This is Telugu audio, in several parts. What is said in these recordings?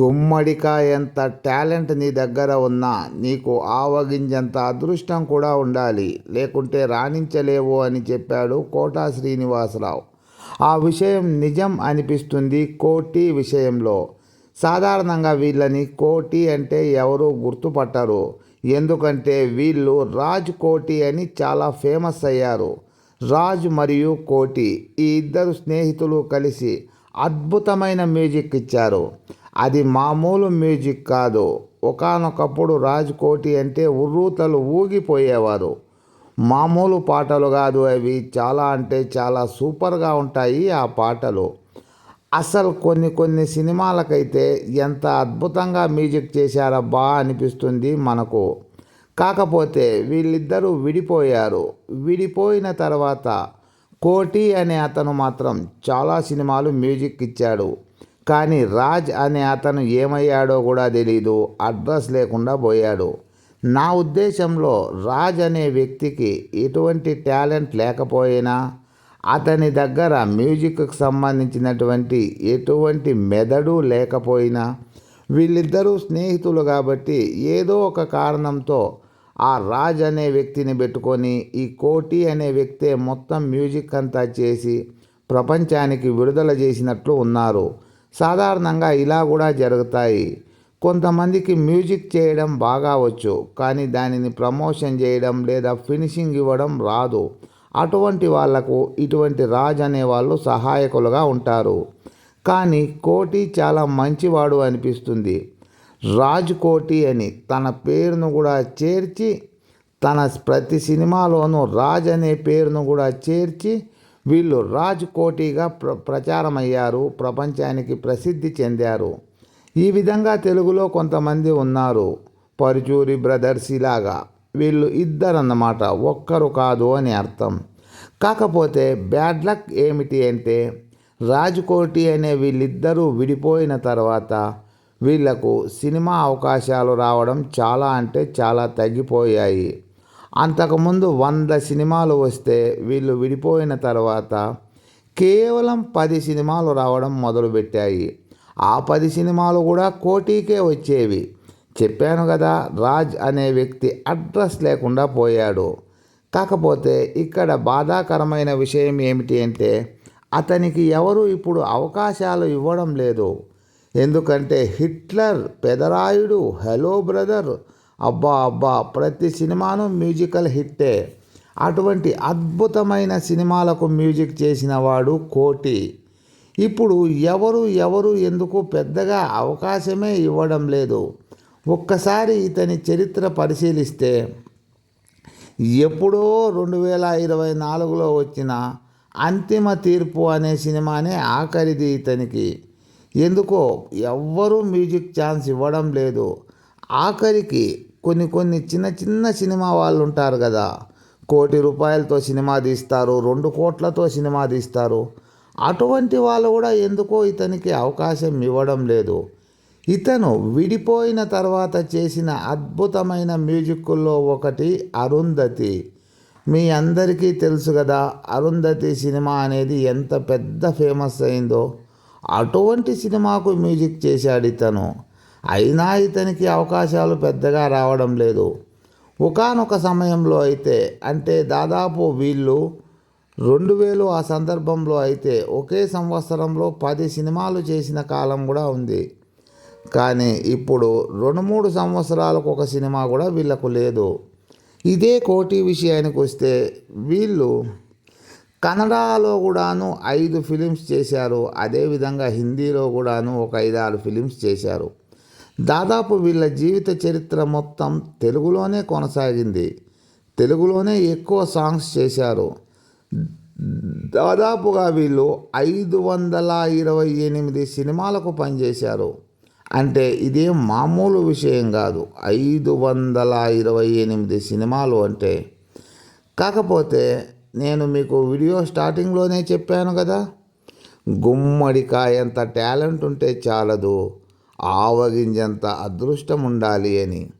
గుమ్మడికాయంత టాలెంట్ నీ దగ్గర ఉన్నా నీకు ఆవగింజంత అదృష్టం కూడా ఉండాలి. లేకుంటే రాణించలేవు అని చెప్పాడు కోటా శ్రీనివాసరావు. ఆ విషయం నిజం అనిపిస్తుంది కోటి విషయంలో. సాధారణంగా వీళ్ళని కోటి అంటే ఎవరు గుర్తుపట్టరు. ఎందుకంటే వీళ్ళు రాజ్ కోటి అని చాలా ఫేమస్ అయ్యారు. రాజ్ మరియు కోటి ఈ ఇద్దరు స్నేహితులు కలిసి అద్భుతమైన మ్యూజిక్ ఇచ్చారు. అది మామూలు మ్యూజిక్ కాదు. ఒకానొకప్పుడు రాజ్ కోటి అంటే ఉర్రూతలు ఊగిపోయేవారు. మామూలు పాటలు కాదు అవి. చాలా అంటే చాలా సూపర్గా ఉంటాయి ఆ పాటలు. అసలు కొన్ని కొన్ని సినిమాలకైతే ఎంత అద్భుతంగా మ్యూజిక్ చేశారబ్బా అనిపిస్తుంది మనకు. కాకపోతే వీళ్ళిద్దరూ విడిపోయారు. విడిపోయిన తర్వాత కోటి అనే అతను మాత్రం చాలా సినిమాలు మ్యూజిక్ ఇచ్చాడు. కానీ రాజ్ అనే అతను ఏమయ్యాడో కూడా తెలీదు. అడ్రస్ లేకుండా పోయాడు. నా ఉద్దేశంలో రాజ్ అనే వ్యక్తికి ఎటువంటి టాలెంట్ లేకపోయినా అతని దగ్గర మ్యూజిక్కి సంబంధించినటువంటి ఎటువంటి మెదడు లేకపోయినా వీళ్ళిద్దరూ స్నేహితులు కాబట్టి ఏదో ఒక కారణంతో ఆ రాజ్ అనే వ్యక్తిని పెట్టుకొని ఈ కోటి అనే వ్యక్తే మొత్తం మ్యూజిక్ అంతా చేసి ప్రపంచానికి విడుదల చేసినట్లు ఉన్నారు. సాధారణంగా ఇలా కూడా జరుగుతాయి. కొంతమందికి మ్యూజిక్ చేయడం బాగా వచ్చు కానీ దానిని ప్రమోషన్ చేయడం లేదా ఫినిషింగ్ ఇవ్వడం రాదు. అటువంటి వాళ్ళకు ఇటువంటి రాజ్ అనే వాళ్ళు సహాయకులుగా ఉంటారు. కానీ కోటి చాలా మంచివాడు అనిపిస్తుంది. రాజ్ కోటి అని తన పేరును కూడా చేర్చి తన ప్రతి సినిమాలోనూ రాజ్ అనే పేరును కూడా చేర్చి వీళ్ళు రాజ్ కోటిగా ప్ర ప్రచారమయ్యారు ప్రపంచానికి ప్రసిద్ధి చెందారు. ఈ విధంగా తెలుగులో కొంతమంది ఉన్నారు. పరుచూరి బ్రదర్స్ ఇలాగా. వీళ్ళు ఇద్దరన్నమాట. ఒక్కరు కాదు అని అర్థం. కాకపోతే బ్యాడ్ లక్ ఏమిటి అంటే రాజ్కోటి అనే వీళ్ళిద్దరూ విడిపోయిన తర్వాత వీళ్ళకు సినిమా అవకాశాలు రావడం చాలా అంటే చాలా తగ్గిపోయాయి. అంతకుముందు వంద సినిమాలు వస్తే వీళ్ళు విడిపోయిన తర్వాత కేవలం పది సినిమాలు రావడం మొదలుపెట్టాయి. ఆ పది సినిమాలు కూడా కోటీకే వచ్చేవి. చెప్పాను కదా రాజ్ అనే వ్యక్తి అడ్రస్ లేకుండా పోయాడు. కాకపోతే ఇక్కడ బాధాకరమైన విషయం ఏమిటి అంటే అతనికి ఎవరు ఇప్పుడు అవకాశాలు ఇవ్వడం లేదు. ఎందుకంటే హిట్లర్ పెదరాయుడు హలో బ్రదర్ అబ్బా అబ్బా ప్రతి సినిమాను మ్యూజికల్ హిట్టే. అటువంటి అద్భుతమైన సినిమాలకు మ్యూజిక్ చేసిన వాడు కోటి. ఇప్పుడు ఎవరు ఎవరు ఎందుకు పెద్దగా అవకాశమే ఇవ్వడం లేదు. ఒక్కసారి ఇతని చరిత్ర పరిశీలిస్తే ఎప్పుడో రెండు వేల ఇరవై నాలుగులో వచ్చిన అంతిమ తీర్పు అనే సినిమానే ఆఖరిది ఇతనికి. ఎందుకో ఎవ్వరూ మ్యూజిక్ ఛాన్స్ ఇవ్వడం లేదు. ఆఖరికి కొన్ని కొన్ని చిన్న చిన్న సినిమా వాళ్ళు ఉంటారు కదా. కోటి రూపాయలతో సినిమా తీస్తారు రెండు కోట్లతో సినిమా తీస్తారు. అటువంటి వాళ్ళు కూడా ఎందుకో ఇతనికి అవకాశం ఇవ్వడం లేదు. ఇతను విడిపోయిన తర్వాత చేసిన అద్భుతమైన మ్యూజిక్కుల్లో ఒకటి అరుంధతి. మీ అందరికీ తెలుసు కదా అరుంధతి సినిమా అనేది ఎంత పెద్ద ఫేమస్ అయిందో. అటువంటి సినిమాకు మ్యూజిక్ చేశాడు ఇతను. అయినా ఇతనికి అవకాశాలు పెద్దగా రావడం లేదు. ఒకనొక సమయంలో అయితే అంటే దాదాపు వీళ్ళు రెండు వేలు ఆ సందర్భంలో అయితే ఒకే సంవత్సరంలో పది సినిమాలు చేసిన కాలం కూడా ఉంది. కానీ ఇప్పుడు రెండు మూడు సంవత్సరాలకు ఒక సినిమా కూడా వీళ్ళకు లేదు. ఇదే కోటి విషయానికి వస్తే వీళ్ళు కన్నడలో కూడాను ఐదు ఫిలిమ్స్ చేశారు. అదేవిధంగా హిందీలో కూడాను ఒక ఐదారు ఫిలిమ్స్ చేశారు. దాదాపు వీళ్ళ జీవిత చరిత్ర మొత్తం తెలుగులోనే కొనసాగింది. తెలుగులోనే ఎక్కువ సాంగ్స్ చేశారు. దాదాపుగా వీళ్ళు ఐదు వందల ఇరవై ఎనిమిది సినిమాలకు పనిచేశారు. అంటే ఇదేం మామూలు విషయం కాదు. ఐదు వందల ఇరవై ఎనిమిది సినిమాలు అంటే. కాకపోతే నేను మీకు వీడియో స్టార్టింగ్లోనే చెప్పాను కదా. గుమ్మడికాయంత టాలెంట్ ఉంటే చాలదు. ఆవగింజంత అదృష్టం ఉండాలి అని.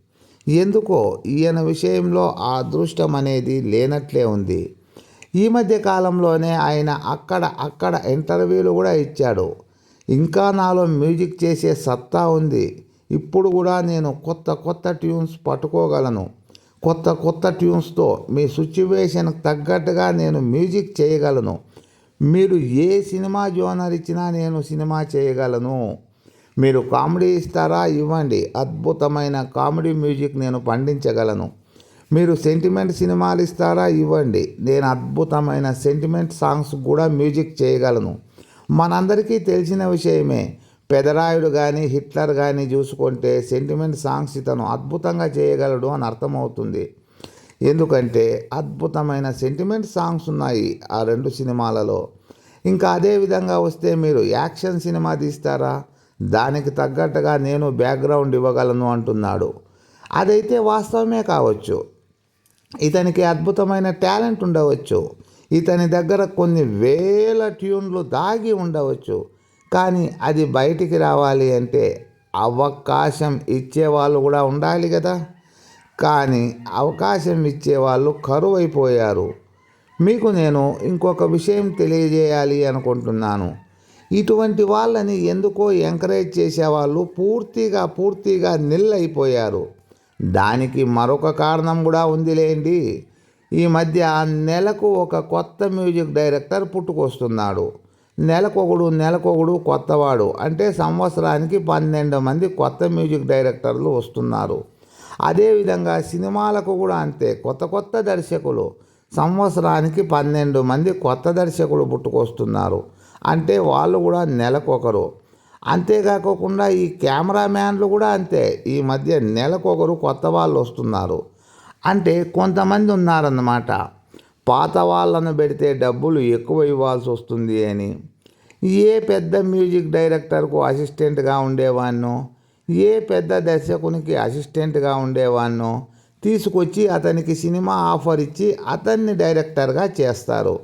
ఎందుకో ఈయన విషయంలో ఆ అదృష్టం అనేది లేనట్లే ఉంది. ఈ మధ్య కాలంలోనే ఆయన అక్కడ అక్కడ ఇంటర్వ్యూలు కూడా ఇచ్చాడు. ఇంకా నాలో మ్యూజిక్ చేసే సత్తా ఉంది. ఇప్పుడు కూడా నేను కొత్త కొత్త ట్యూన్స్ పట్టుకోగలను. కొత్త కొత్త ట్యూన్స్తో మీ సిచ్యువేషన్కి తగ్గట్టుగా నేను మ్యూజిక్ చేయగలను. మీరు ఏ సినిమా జోనర్ ఇచ్చినా నేను సినిమా చేయగలను. మీరు కామెడీ ఇస్తారా? ఇవ్వండి. అద్భుతమైన కామెడీ మ్యూజిక్ నేను పండించగలను. మీరు సెంటిమెంట్ సినిమాలు ఇస్తారా? ఇవ్వండి. నేను అద్భుతమైన సెంటిమెంట్ సాంగ్స్ కూడా మ్యూజిక్ చేయగలను. మనందరికీ తెలిసిన విషయమే. పెదరాయుడు కానీ హిట్లర్ కానీ చూసుకుంటే సెంటిమెంట్ సాంగ్స్ ఇతను అద్భుతంగా చేయగలడు అని అర్థమవుతుంది. ఎందుకంటే అద్భుతమైన సెంటిమెంట్ సాంగ్స్ ఉన్నాయి ఆ రెండు సినిమాలలో. ఇంకా అదే విధంగా వస్తే మీరు యాక్షన్ సినిమా తీస్తారా? దానికి తగ్గట్టుగా నేను బ్యాక్గ్రౌండ్ ఇవ్వగలను అంటున్నాడు. అదైతే వాస్తవమే కావచ్చు. ఇతనికి అద్భుతమైన టాలెంట్ ఉండవచ్చు. ఇతని దగ్గర కొన్ని వేల ట్యూన్లు దాగి ఉండవచ్చు. కానీ అది బయటికి రావాలి అంటే అవకాశం ఇచ్చేవాళ్ళు కూడా ఉండాలి కదా. కానీ అవకాశం ఇచ్చేవాళ్ళు కరువు అయిపోయారు మీకు నేను ఇంకొక విషయం తెలియజేయాలి అనుకుంటున్నాను. ఇటువంటి వాళ్ళని ఎందుకో ఎంకరేజ్ చేసేవాళ్ళు పూర్తిగా పూర్తిగా నిల్లైపోయారు. అయిపోయారు దానికి మరొక కారణం కూడా ఉందిలేండి. ఈ మధ్య నెలకు ఒక కొత్త మ్యూజిక్ డైరెక్టర్ పుట్టుకొస్తున్నాడు. నెలకొకడు నెలకొకడు కొత్తవాడు. అంటే సంవత్సరానికి పన్నెండు మంది కొత్త మ్యూజిక్ డైరెక్టర్లు వస్తున్నారు. అదేవిధంగా సినిమాలకు కూడా అంతే. కొత్త కొత్త దర్శకులు. సంవత్సరానికి పన్నెండు మంది కొత్త దర్శకులు పుట్టుకొస్తున్నారు. అంటే వాళ్ళు కూడా నెలకొకరు. అంతేకాకుండా ఈ కెమెరామ్యాన్లు కూడా అంతే. ఈ మధ్య నెలకొకరు కొత్త వాళ్ళు వస్తున్నారు. అంటే కొంతమంది ఉన్నారన్నమాట. పాత వాళ్ళను పెడితే డబ్బులు ఎక్కువ ఇవ్వాల్సి వస్తుంది అని. ఏ పెద్ద మ్యూజిక్ డైరెక్టర్కు అసిస్టెంట్గా ఉండేవాన్నో ఏ పెద్ద దర్శకునికి అసిస్టెంట్గా ఉండేవాన్నో తీసుకొచ్చి అతనికి సినిమా ఆఫర్ ఇచ్చి అతన్ని డైరెక్టర్గా చేస్తారు.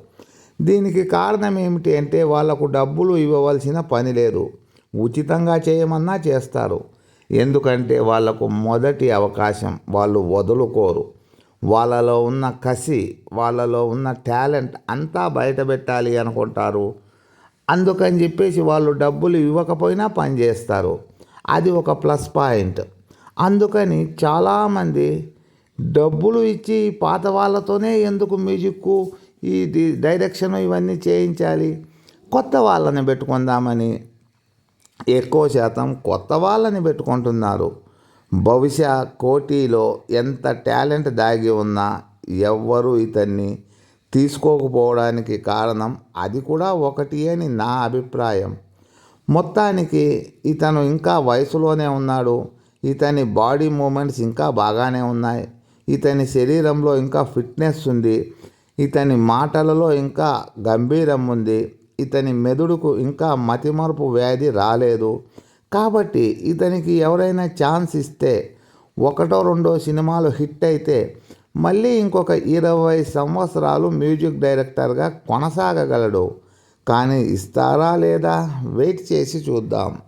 దీనికి కారణం ఏమిటి అంటే వాళ్ళకు డబ్బులు ఇవ్వవలసిన పని లేదు. ఉచితంగా చేయమన్నా చేస్తారు. ఎందుకంటే వాళ్ళకు మొదటి అవకాశం వాళ్ళు వదులుకోరు. వాళ్ళలో ఉన్న కసి వాళ్ళలో ఉన్న టాలెంట్ అంతా బయటపెట్టాలి అనుకుంటారు. అందుకని చెప్పేసి వాళ్ళు డబ్బులు ఇవ్వకపోయినా పనిచేస్తారు అది ఒక ప్లస్ పాయింట్. అందుకని చాలామంది డబ్బులు ఇచ్చి పాత వాళ్ళతోనే ఎందుకు మ్యూజిక్కు ఈ డైరెక్షన్ ఇవన్నీ చేయించాలి. కొత్త వాళ్ళని పెట్టుకుందామని ఎక్కువ శాతం కొత్త వాళ్ళని పెట్టుకుంటున్నారు. బహుశా కోటిలో ఎంత టాలెంట్ దాగి ఉన్నా ఎవ్వరూ ఇతన్ని తీసుకోకపోవడానికి కారణం అది కూడా ఒకటి అని నా అభిప్రాయం. మొత్తానికి ఇతను ఇంకా వయసులోనే ఉన్నాడు. ఇతని బాడీ మూమెంట్స్ ఇంకా బాగానే ఉన్నాయి. ఇతని శరీరంలో ఇంకా ఫిట్నెస్ ఉంది. ఇతని మాటలలో ఇంకా గంభీరం ఉంది ఇతని మెదడుకు ఇంకా మతిమరుపు వ్యాధి రాలేదు. కాబట్టి ఇతనికి ఎవరైనా ఛాన్స్ ఇస్తే ఒకటో రెండో సినిమాలు హిట్ అయితే మళ్ళీ ఇంకొక ఇరవై సంవత్సరాలు మ్యూజిక్ డైరెక్టర్గా కొనసాగగలడు. కానీ ఇస్తారా లేదా? వెయిట్ చేసి చూద్దాం.